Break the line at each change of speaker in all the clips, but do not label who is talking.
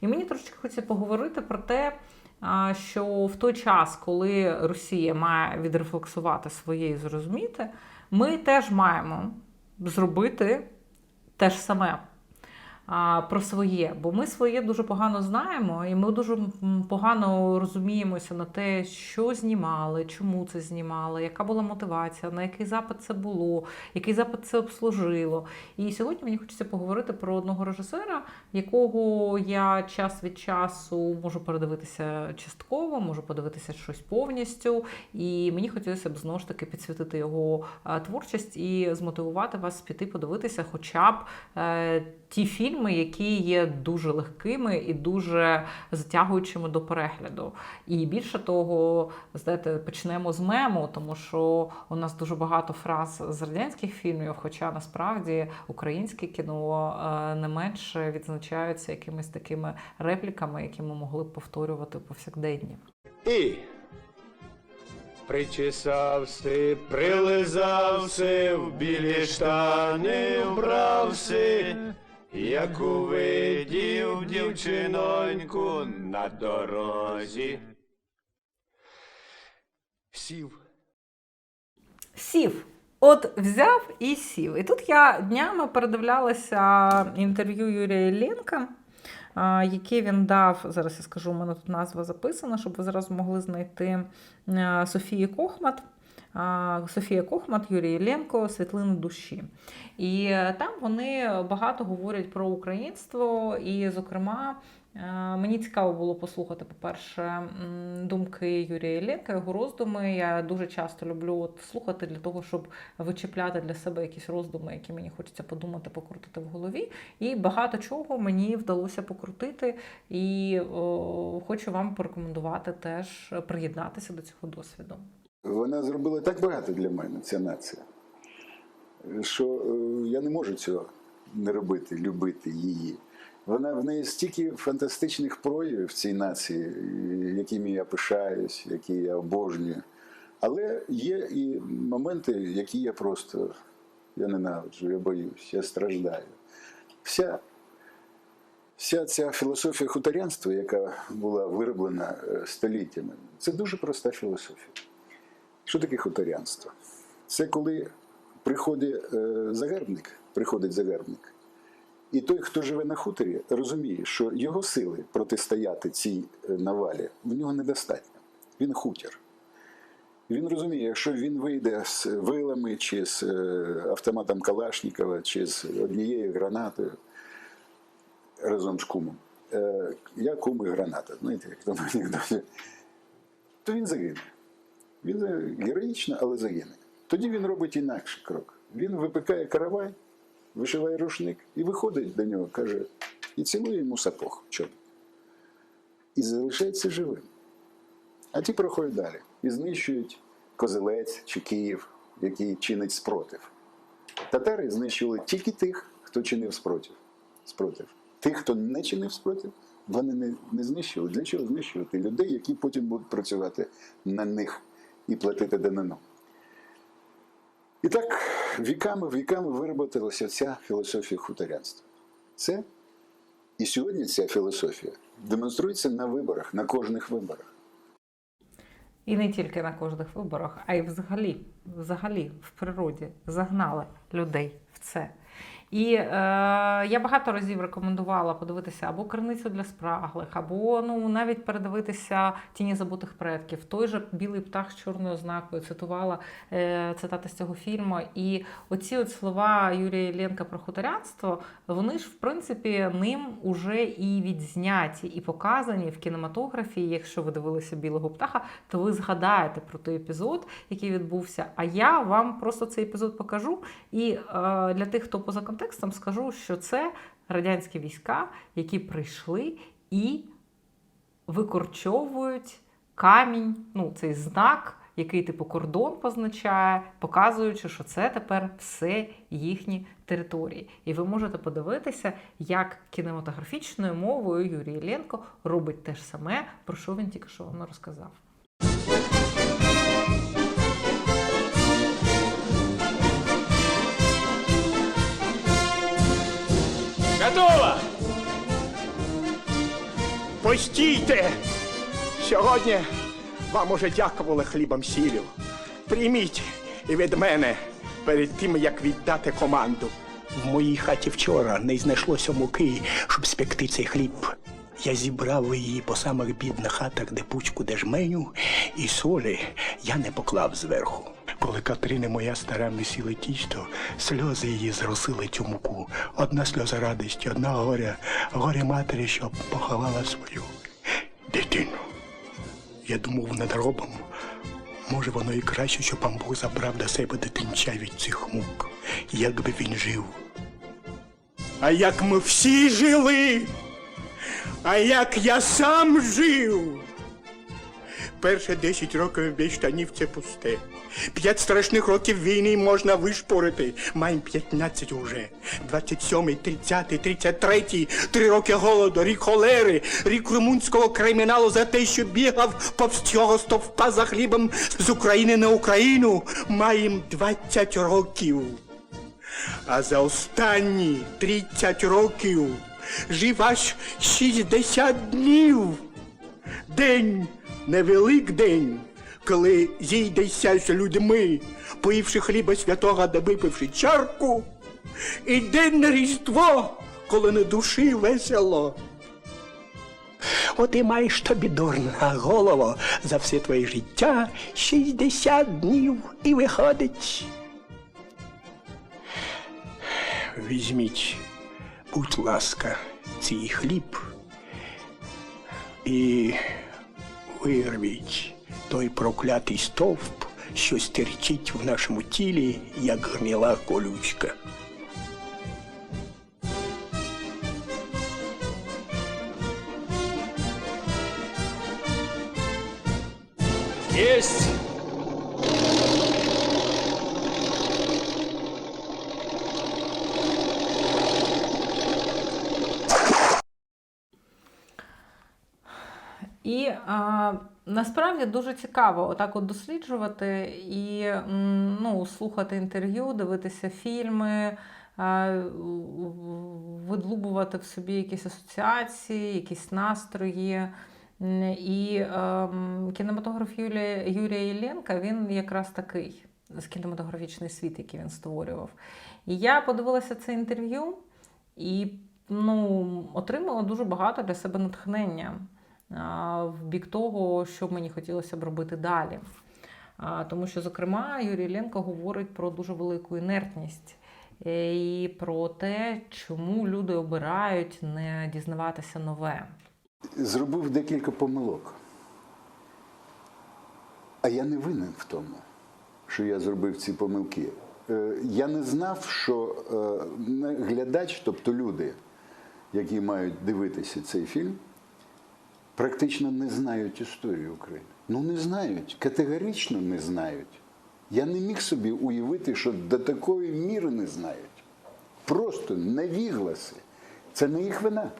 І мені трошечки хочеться поговорити про те, що в той час, коли Росія має відрефлексувати своє і зрозуміти, ми теж маємо зробити те ж саме про своє, бо ми своє дуже погано знаємо, і ми дуже погано розуміємося на те, що знімали, чому це знімали, яка була мотивація, на який запит це було, який запит це обслужило. І сьогодні мені хочеться поговорити про одного режисера, якого я час від часу можу передивитися частково, можу подивитися щось повністю. І мені хотілося б знову ж таки підсвітити його е, творчість і змотивувати вас піти подивитися, хоча б е, ті фільми, які є дуже легкими і дуже затягуючими до перегляду. І більше того, знаєте, почнемо з мему, тому що у нас дуже багато фраз з радянських фільмів, хоча насправді українське кіно е, не менше відзначаються якимись такими репліками, які ми могли б повторювати повсякденні.
І причесавси, прилизавси, в білі штани вбравси, як увидів дівчиноньку на дорозі. Сів.
Сів. От взяв і сів. І тут я днями передивлялася інтерв'ю Юрія Іллєнка, яке він дав. Зараз я скажу, у мене тут назва записана, щоб ви зразу могли знайти Софії Кохмат. Софія Кохмат, Юрій Іллєнко, світлини душі. І е, там вони багато говорять про українство, і, зокрема, е, мені цікаво було послухати, по-перше, думки Юрія Іллєнка, його роздуми. Я дуже часто люблю от слухати для того, щоб вичепляти для себе якісь роздуми, які мені хочеться подумати, покрутити в голові. І багато чого мені вдалося покрутити. І о, хочу вам порекомендувати теж приєднатися до цього досвіду.
Вона зробила так багато для мене, ця нація, що е, я не можу цього не робити, любити її. Вона в неї стільки фантастичних проявів цій нації, якими я пишаюсь, які я обожнюю. Але є і моменти, які я просто я ненавиджу, я боюсь, я страждаю. Вся, вся ця філософія хуторянства, яка була вироблена е, століттями, це дуже проста філософія. Що таке хуторянство? Це коли приходить е, загарбник, приходить загарбник, і той, хто живе на хуторі, розуміє, що його сили протистояти цій е, навалі в нього недостатньо. Він хутір. Він розуміє, якщо він вийде з вилами, чи з е, автоматом Калашникова, чи з однією гранатою разом з кумом. Я кум і граната, знаєте, як там анекдоті, то він загине. Він е, героїчно, але загине. Тоді він робить інакший крок. Він випикає каравай, вишиває рушник і виходить до нього, каже, і цілує йому сапог. Чому? І залишається живим. А ті проходять далі і знищують Козелець чи Київ, який чинить спротив. Татари знищували тільки тих, хто чинив спротив. спротив. Тих, хто не чинив спротив, вони не, не знищували. Для чого знищувати людей, які потім будуть працювати на них і платити данину. І так віками, віками вироботилася ця філософія хуторянства. Це і сьогодні ця філософія демонструється на виборах, на кожних виборах.
І не тільки на кожних виборах, а й взагалі, взагалі в природі загнали людей в це. І е, я багато разів рекомендувала подивитися або криницю для спраглих, або ну навіть передивитися тіні забутих предків. Той же білий птах з чорною ознакою цитувала е, цитати з цього фільму. І оці от слова Юрія Іллєнка про хуторянство, вони ж в принципі ним уже і відзняті, і показані в кінематографії. Якщо ви дивилися білого птаха, то ви згадаєте про той епізод, який відбувся. А я вам просто цей епізод покажу. І е, для тих, хто поза контекстом, скажу, що це радянські війська, які прийшли і викорчовують камінь, ну цей знак, який типу кордон позначає, показуючи, що це тепер все їхні території. І ви можете подивитися, як кінематографічною мовою Юрій Іллєнко робить те ж саме, про що він тільки що вам розказав.
Готово!
Постійте! Сьогодні вам уже дякували хлібом сіллю. Прийміть і від мене перед тим, як віддати команду. В моїй хаті вчора не знайшлося муки, щоб спекти цей хліб. Я зібрав її по самих бідних хатах, де пучку, де жменю, і солі я не поклав зверху. Коли Катерина моя стара месіла тісто, сльози її зросили цю муку. Одна сльоза радості, одна горя, горя матері, що поховала свою дитину. Я думав над робом. Може, воно і краще, що пан Бог забрав до себе дитинча від цих мук, якби він жив. А як ми всі жили, а як я сам жив. Перше 10 років без штанів це пусте. П'ять страшних років війни можна вишпорити. Маємо 15 уже. 27, 30, 33, три роки голоду, рік холери, рік румунського криміналу за те, що бігав повз цього стовпа за хлібом з України на Україну. Маємо 20 років. А за останні 30 років жив аж 60 днів. День, невелик день, коли зійдеся людьми, поївши хліба святого да випивши чарку, і день на Різдво, коли на душі весело. От і маєш тобі дурна голово за все твоє життя 60 днів і виходить. Візьміть, будь ласка, цей хліб і вирвіть той проклятий стовп, що стерчить в нашому тілі, як гнила колючка.
Єсть!
І а, насправді дуже цікаво отак от досліджувати і ну, слухати інтерв'ю, дивитися фільми, видлубувати в собі якісь асоціації, якісь настрої. І ем, кінематограф Юлія, Юрія Єленка, він якраз такий з кінематографічний світ, який він створював. І я подивилася це інтерв'ю і ну, отримала дуже багато для себе натхнення в бік того, що мені хотілося б робити далі. Тому що, зокрема, Юрій Іллєнко говорить про дуже велику інертність е, і про те, чому люди обирають не дізнаватися нове.
Зробив декілька помилок. А я не винен в тому, що я зробив ці помилки. Е, Я не знав, що е, глядач, тобто люди, які мають дивитися цей фільм, практично не знають історію України. Ну не знають, категорично не знають. Я не міг собі уявити, що до такої міри не знають. Просто навігласи. Це не їх вина.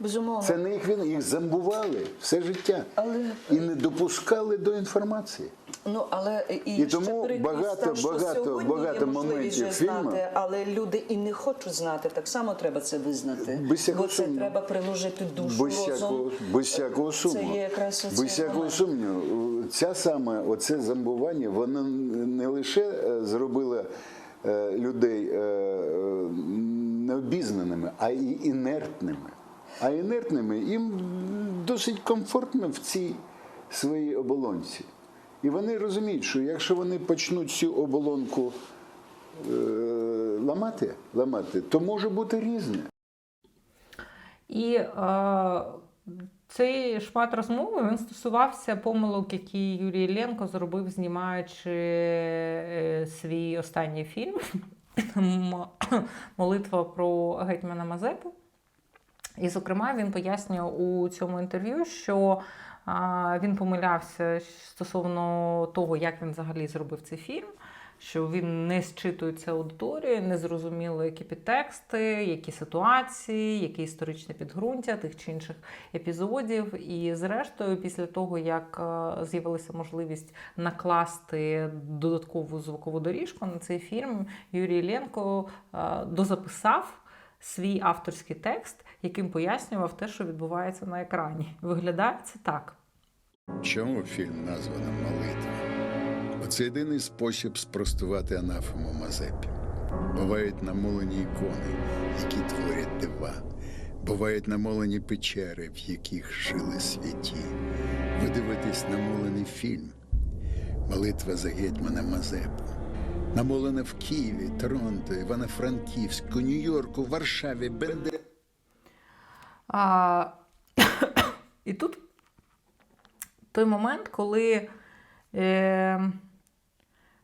Безумовно.
Це не їх вина. Їх замбували все життя
Але-
і не допускали до інформації.
Ну, але і,
І тому багато-
там, що
багато- багато моментів фільму.
знати, але люди і не хочуть знати. Так само треба це визнати.
Без
Бо це
сумніву.
треба приложити душу
Без всякого, без всякого
Це є якраз
без всякого сумніву. Ця саме оце зомбування, воно не лише е, зробило е, людей е, е, необізнаними, а й інертними. А інертними їм досить комфортно в цій своїй оболонці. І вони розуміють, що якщо вони почнуть цю оболонку е, ламати, ламати, то може бути різне.
І е, цей шмат розмови він стосувався помилок, які Юрій Іллєнко зробив, знімаючи е, свій останній фільм Молитва про гетьмана Мазепу. І, зокрема, він пояснює у цьому інтерв'ю, що він помилявся стосовно того, як він взагалі зробив цей фільм, що він не зчитується аудиторією, не зрозуміло, які підтексти, які ситуації, які історичне підґрунтя тих чи інших епізодів. І, зрештою, після того, як е, з'явилася можливість накласти додаткову звукову доріжку на цей фільм, Юрій Іллєнко е, дозаписав свій авторський текст, яким пояснював те, що відбувається на екрані. Виглядає це так.
Чому фільм названо Молитва? Бо це єдиний спосіб спростувати анафему Мазепі. Бувають намолені ікони, які творять дива. Бувають намолені печери, в яких жили святі. Ви дивитесь намолений фільм. Молитва за гетьмана Мазепу. Намолена в Києві, Торонто, Івано-Франківську, Нью-Йорку, Варшаві, Бенде.
А, і тут той момент, коли е,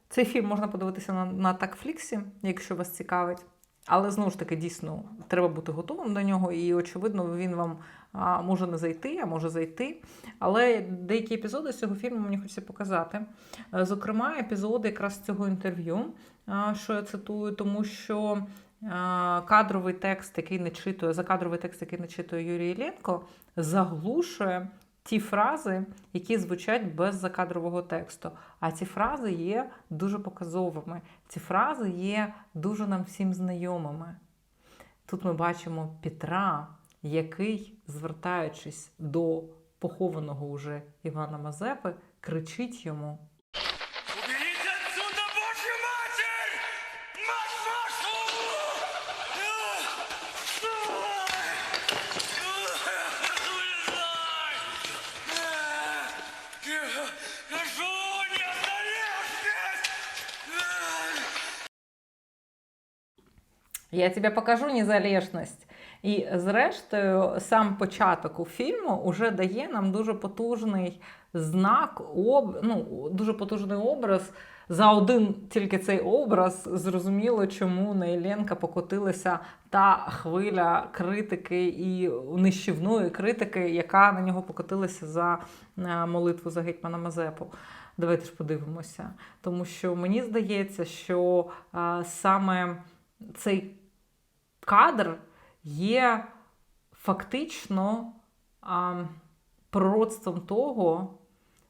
цей фільм можна подивитися на, на такфліксі, якщо вас цікавить. Але знову ж таки, дійсно, треба бути готовим до нього, і очевидно, він вам може не зайти, а може зайти. Але деякі епізоди з цього фільму мені хочеться показати. Е, Зокрема, епізоди якраз цього інтерв'ю, а, що я цитую, тому що а, кадровий текст, який не читує, закадровий текст, який не читує Юрій Іллєнко, заглушує ті фрази, які звучать без закадрового тексту. А ці фрази є дуже показовими. Ці фрази є дуже нам всім знайомими. Тут ми бачимо Петра, який, звертаючись до похованого уже Івана Мазепи, кричить йому: Я тебе покажу незалежність. І зрештою, сам початок у фільму вже дає нам дуже потужний знак, об... ну, дуже потужний образ. За один тільки цей образ зрозуміло, чому на Єленка покотилася та хвиля критики і нищівної критики, яка на нього покотилася за е, молитву за гетьмана Мазепу. Давайте ж подивимося. Тому що мені здається, що саме цей кадр є фактично а, пророцтвом того,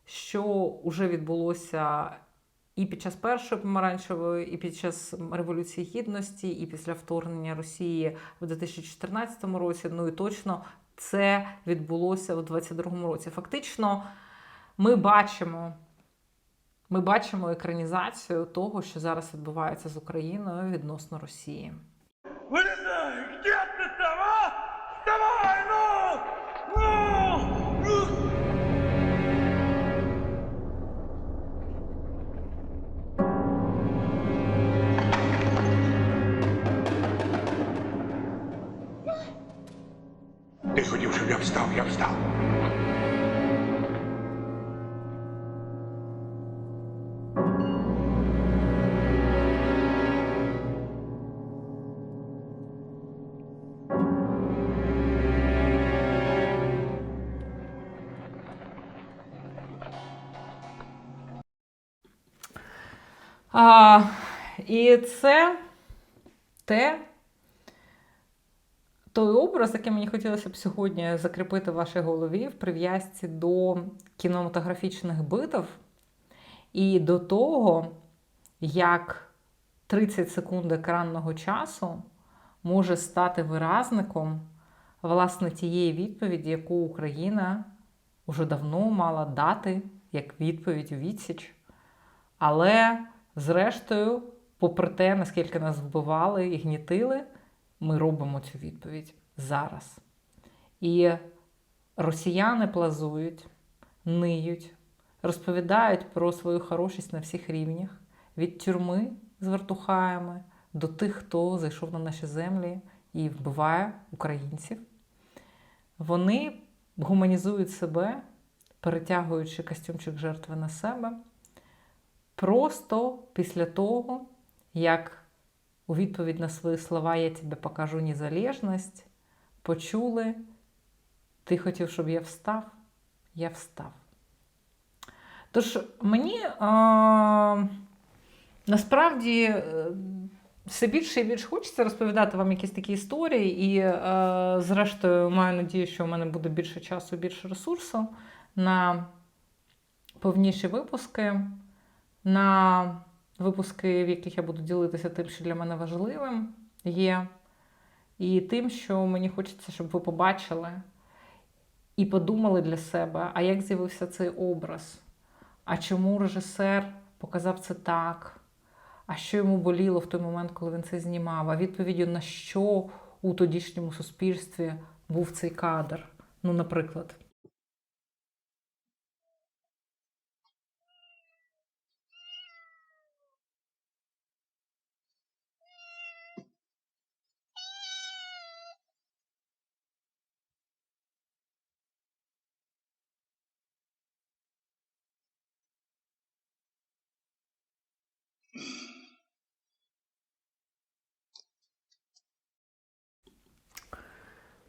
що вже відбулося і під час першої помаранчевої, і під час Революції Гідності, і після вторгнення Росії в 2014 році. Ну і точно це відбулося у 2022 році. Фактично, ми бачимо. Ми бачимо екранізацію того, що зараз відбувається з Україною відносно Росії.
Я встав, я встав.
А, і це те, той образ, який мені хотілося б сьогодні закріпити в вашій голові в прив'язці до кінематографічних битв і до того, як 30 секунд екранного часу може стати виразником власне тієї відповіді, яку Україна вже давно мала дати як відповідь у відсіч. Але, зрештою, попри те, наскільки нас вбивали і гнітили, ми робимо цю відповідь зараз. І росіяни плазують, ниють, розповідають про свою хорошість на всіх рівнях, від тюрми з вертухаями до тих, хто зайшов на наші землі і вбиває українців. Вони гуманізують себе, перетягуючи костюмчик жертви на себе, просто після того, як у відповідь на свої слова Я тобі покажу незалежність, почули, ти хотів, щоб я встав, я встав. Тож мені е, насправді е, все більше і більше хочеться розповідати вам якісь такі історії, і, е, зрештою, маю надію, що у мене буде більше часу, більше ресурсу на повніші випуски, на випуски, в яких я буду ділитися тим, що для мене важливим є. і тим, що мені хочеться, щоб ви побачили і подумали для себе, а як з'явився цей образ? А чому режисер показав це так? А що йому боліло в той момент, коли він це знімав? А відповіддю на що у тодішньому суспільстві був цей кадр? Ну, наприклад.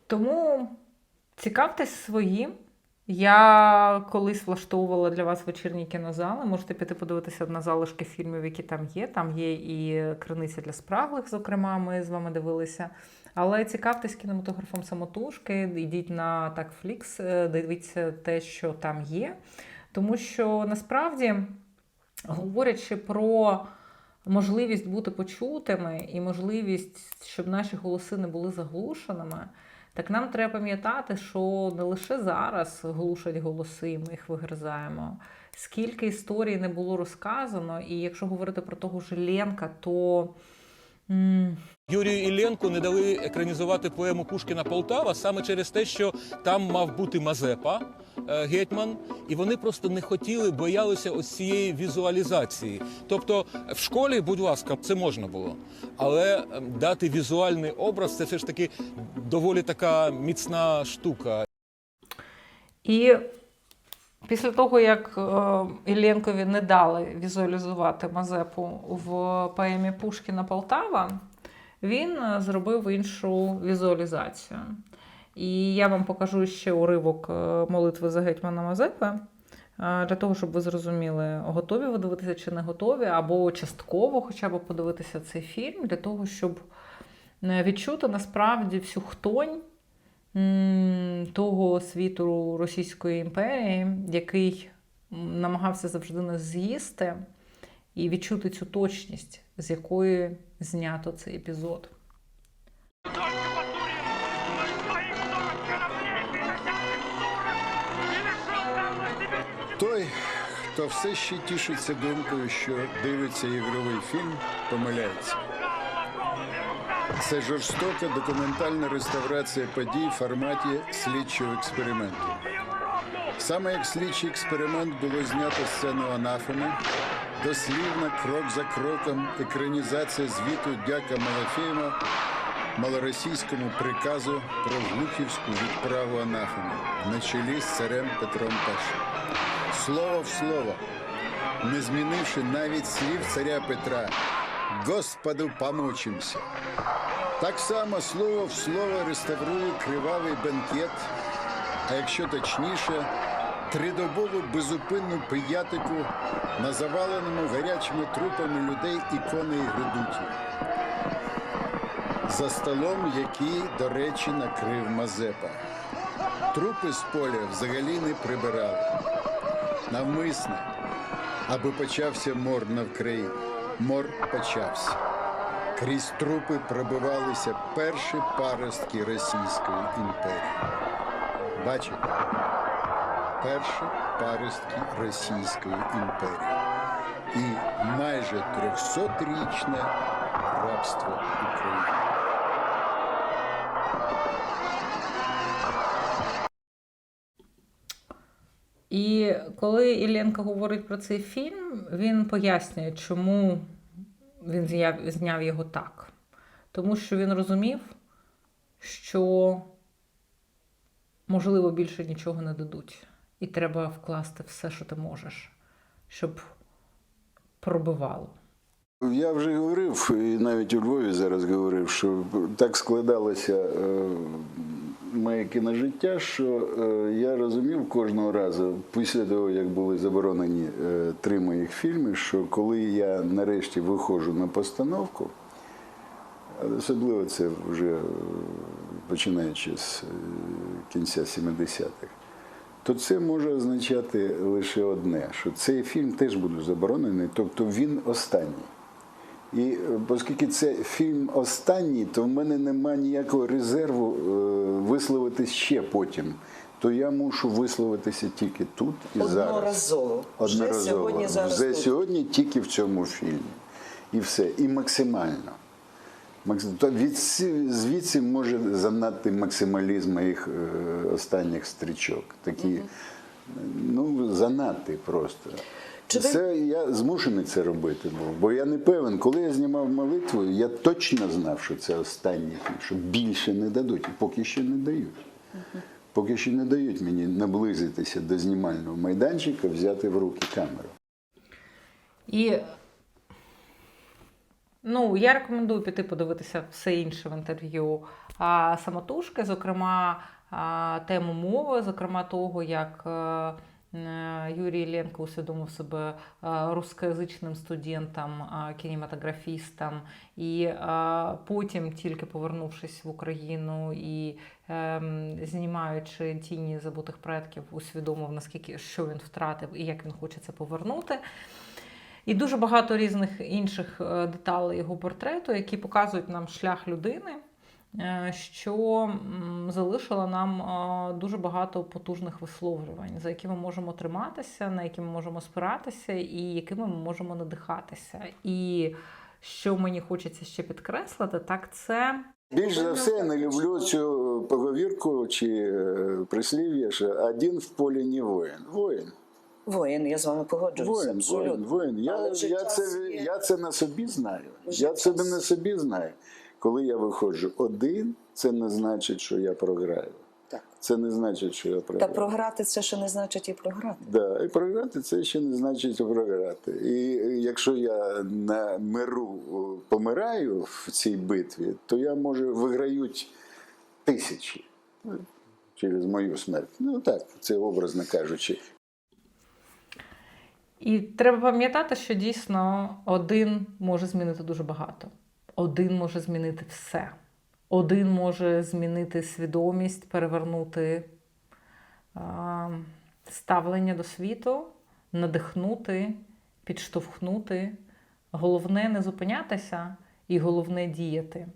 Тому цікавтесь своїм. Я колись влаштовувала для вас вечірні кінозали. Можете піти подивитися на залишки фільмів, які там є. Там є і криниця для спраглих, зокрема, ми з вами дивилися. Але цікавтесь кінематографом самотужки, йдіть на TagFlix, е, дивіться те, що там є. Тому що насправді, говорячи про можливість бути почутими і можливість, щоб наші голоси не були заглушеними, так нам треба пам'ятати, що не лише зараз глушать голоси, і ми їх вигризаємо. Скільки історій не було розказано, і якщо говорити про того ж Ленка, то. М,
Юрію Ілленку не дали екранізувати поему Пушкіна Полтава саме через те, що там мав бути Мазепа е, гетьман, і вони просто не хотіли, боялися ось цієї візуалізації. Тобто, в школі, будь ласка, це можна було, але ем, дати візуальний образ це все ж таки доволі така міцна штука.
І після того, як е, Іллєнкові не дали візуалізувати Мазепу в поемі Пушкіна Полтава, він е, зробив іншу візуалізацію. І я вам покажу ще уривок е, молитви за гетьмана Мазепи. Для того, щоб ви зрозуміли, готові ви дивитися чи не готові, або частково хоча б подивитися цей фільм, для того, щоб відчути насправді всю хтонь того світу Російської імперії, який намагався завжди нас з'їсти, і відчути цю точність, з якої знято цей епізод.
Только Батурин на своих 40 кораблей переносящих 40 и решил там на себе
Той, хто все ще тішиться думкою, що дивиться ігровий фільм, помиляється. Це жорстока документальна реставрація подій в форматі слідчого експерименту. Саме як слідчий експеримент було знято сцену анафеми, дослівна крок за кроком екранізація звіту дяка Малафєєва малоросійському приказу про глухівську відправу анафеми на чолі з царем Петром І. Слово в слово, не змінивши навіть слів царя Петра, Господу помочимся. Так само слово в слово реставрує кривавий бенкет, а якщо точніше, тридобову безупинну пиятику на заваленому гарячими трупами людей ікони і гредуті. За столом, який, до речі, накрив Мазепа. Трупи з поля взагалі не прибирали. Навмисно, аби почався мор на Вкраїні. Мор почався. Крізь трупи пробивалися перші паростки Російської імперії. Бачите? Перші паростки Російської імперії. І майже трьохсотрічне рабство України.
І коли Іллєнко говорить про цей фільм, він пояснює, чому він зняв його так. Тому що він розумів, що можливо більше нічого не дадуть. І треба вкласти все, що ти можеш, щоб пробивало.
Я вже говорив, і навіть у Львові зараз говорив, що так складалося е, моє кіножиття, що е, я розумів кожного разу, після того, як були заборонені е, три моїх фільми, що коли я нарешті виходжу на постановку, особливо це вже починаючи з е, кінця 70-х, то це може означати лише одне, що цей фільм теж буде заборонений, тобто він останній.
І е, оскільки це фільм останній, то в мене нема ніякого резерву е, висловитись ще потім. То я мушу висловитися тільки тут і зараз.
Одноразово. Вже сьогодні, зараз
Вже
тут.
сьогодні тільки в цьому фільмі. І все. І максимально. Макс- то від звідси може занадти максималізм моїх е, останніх стрічок. Такі, ну, занадти просто.
Чи ви-
Це я змушений це робити був, бо я не певен. Коли я знімав молитву, я точно знав, що це фільм, що більше не дадуть, і поки що не дають. Поки що не дають мені наблизитися до знімального майданчика, взяти в руки камеру.
І ну, я рекомендую піти подивитися все інше в інтерв'ю а, самотужки, зокрема, тему мови, зокрема того, як е, е, Юрій Іллєнко усвідомив себе е, рускоязичним студентом, кінематографістом, і потім, тільки повернувшись в Україну і знімаючи тіні забутих предків, усвідомив наскільки що він втратив і як він хоче це повернути. І дуже багато різних інших деталей його портрету, які показують нам шлях людини, що м, залишила нам е, дуже багато потужних висловлювань, за які ми можемо триматися, на які ми можемо спиратися, і якими ми можемо надихатися. І що мені хочеться ще підкреслити, так це
Більш за все я не люблю цю поговірку чи е, прислів'я, що один в полі не воїн. Воїн.
Воїн, я з вами погоджуюся.
Воїн, воїн, воїн. Я, я, це, я це на собі знаю. Я це на собі знаю. Коли я виходжу один, це не значить, що я програю.
Так.
Це не значить, що я програю.
Та програти це ще не значить і програти.
Да, і програти це ще не значить програти. І якщо я на миру помираю в цій битві, то я може виграють тисячі через мою смерть. Ну так, це образно кажучи.
І треба пам'ятати, що дійсно один може змінити дуже багато. Один може змінити все. Один може змінити свідомість, перевернути ставлення до світу, надихнути, підштовхнути. Головне не зупинятися і головне діяти.